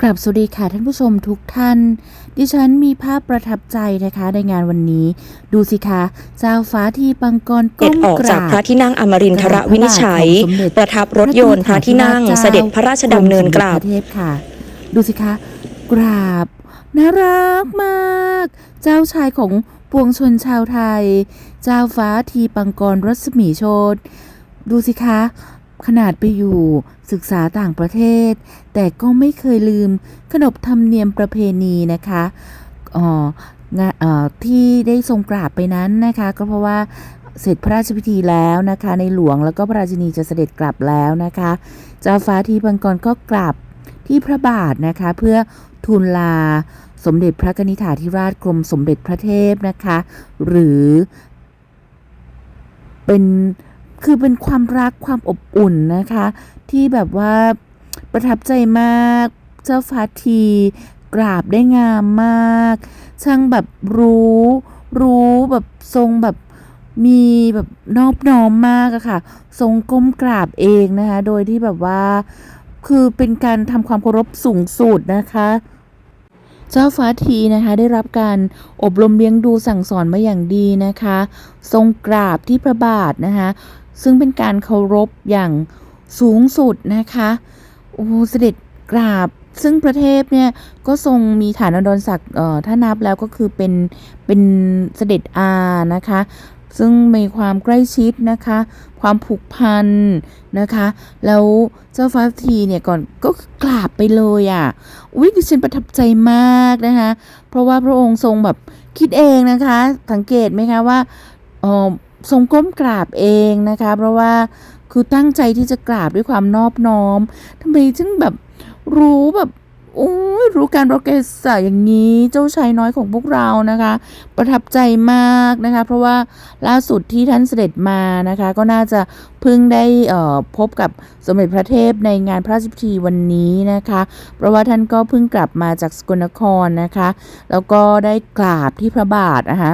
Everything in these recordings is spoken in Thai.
กราบสวัสดีค่ะท่านผู้ชมทุกท่าน ดิฉันมีภาพประทับใจนะคะในงานวันนี้ ดูสิคะเจ้าฟ้าที่ปังกรเสด็ก้จมออกกจากราบพระที่นั่งอมรินทรวินิจฉัยของสมเด็จประทับรถยนต์พระที่นั่งเสด็จพระราชดำเนินกราบพระเทพค่ะ ดูสิคะ กราบน่ารักมาก เจ้าชายของปวงชนชาวไทย เจ้าฟ้าทีปังกรรัศมีโชตดูสิคะ ขนาดไปอยู่ศึกษาต่างประเทศ แต่ก็ไม่เคยลืมขนบธรรมเนียมประเพณีนะคะอ๋องานอ่อที่ได้ทรงกราบไปนั้นนะคะ ก็เพราะว่าเสร็จพระราชพิธีแล้วนะคะ ในหลวงแล้วก็พระราชินีจะเสด็จกลับแล้วนะคะเจ้าฟ้าทีปังกรก็กราบที่พระบาทนะคะ เพื่อทูลลาสมเด็จพระนิธิาธิราชกรมสมเด็จพระเทพนะคะ หรือเป็น คือเป็นความรักความอบอุ่นนะคะ ที่แบบว่าประทับใจมาก เจ้าฟ้าทีกราบได้งามมาก ช่างแบบรู้ รู้แบบทรงแบบมีแบบนอบน้อมมากอะค่ะ ทรงก้มกราบเองนะคะ โดยที่แบบว่าคือเป็นการทำความเคารพสูงสุดนะคะ เจ้าฟ้าทีนะคะได้รับการอบรมเลี้ยงดูสั่งสอนมาอย่างดีนะคะ ทรงกราบที่พระบาทนะคะ ซึ่งเป็นการเคารพอย่างสูงสุดนะคะโอ้เสด็จกราบ ซึ่งประเทศเนี่ยก็ทรงมีฐานอดรศักดิ์ถ้านับแล้วก็คือเป็นเป็นเสด็จอานะคะ ซึ่งมีความใกล้ชิดนะคะ ความผูกพันนะคะ แล้วเจ้าฟ้าทีเนี่ยก่อนก็กราบไปเลยอะอุ้ยดิฉันประทับใจมากนะคะ เพราะว่าพระองค์ทรงแบบคิดเองนะคะ สังเกตไหมคะว่าเออ ทรงก้มกราบเองนะคะ เพราะว่าคือตั้งใจที่จะกราบด้วยความนอบน้อมทำไมถึงแบบรู้แบบโอ้ยรู้การรักเกษาอย่างนี้เจ้าชายน้อยของพวกเรานะคะ ประทับใจมากนะคะ เพราะว่าล่าสุดที่ท่านเสด็จมานะคะ ก็น่าจะเพิ่งได้เอ่อพบกับสมเด็จพระเทพในงานพระราชพิธีวันนี้นะคะ เพราะว่าท่านก็เพิ่งกลับมาจากสกลนครนะคะ แล้วก็ได้กราบที่พระบาทนะคะ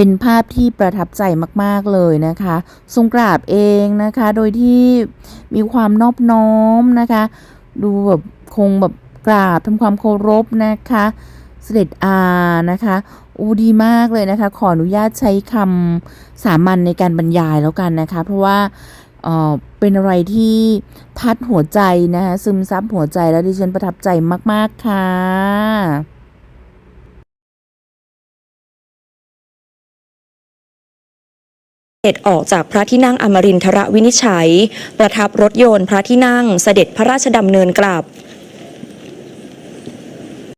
เป็นภาพที่ประทับใจมาก ๆ เลยนะคะทรงกราบเองนะคะ โดยที่มีความนอบน้อมนะคะ ดูแบบคงแบบกราบทำความเคารพนะคะ เสด็จอานะคะโอ้ดีมากเลยนะคะ ขออนุญาตใช้คำสามัญในการบรรยายแล้วกันนะคะ เพราะว่าเอ่อเป็นอะไรที่ทัดหัวใจนะคะซึมซับหัวใจแล้วดิฉันประทับใจมาก ๆ ค่ะ ด็จออกจากพระที่นั่งอมรินทรวินิจฉัย ประทับรถยนต์พระที่นั่งเสด็จพระราชดำเนินกลับ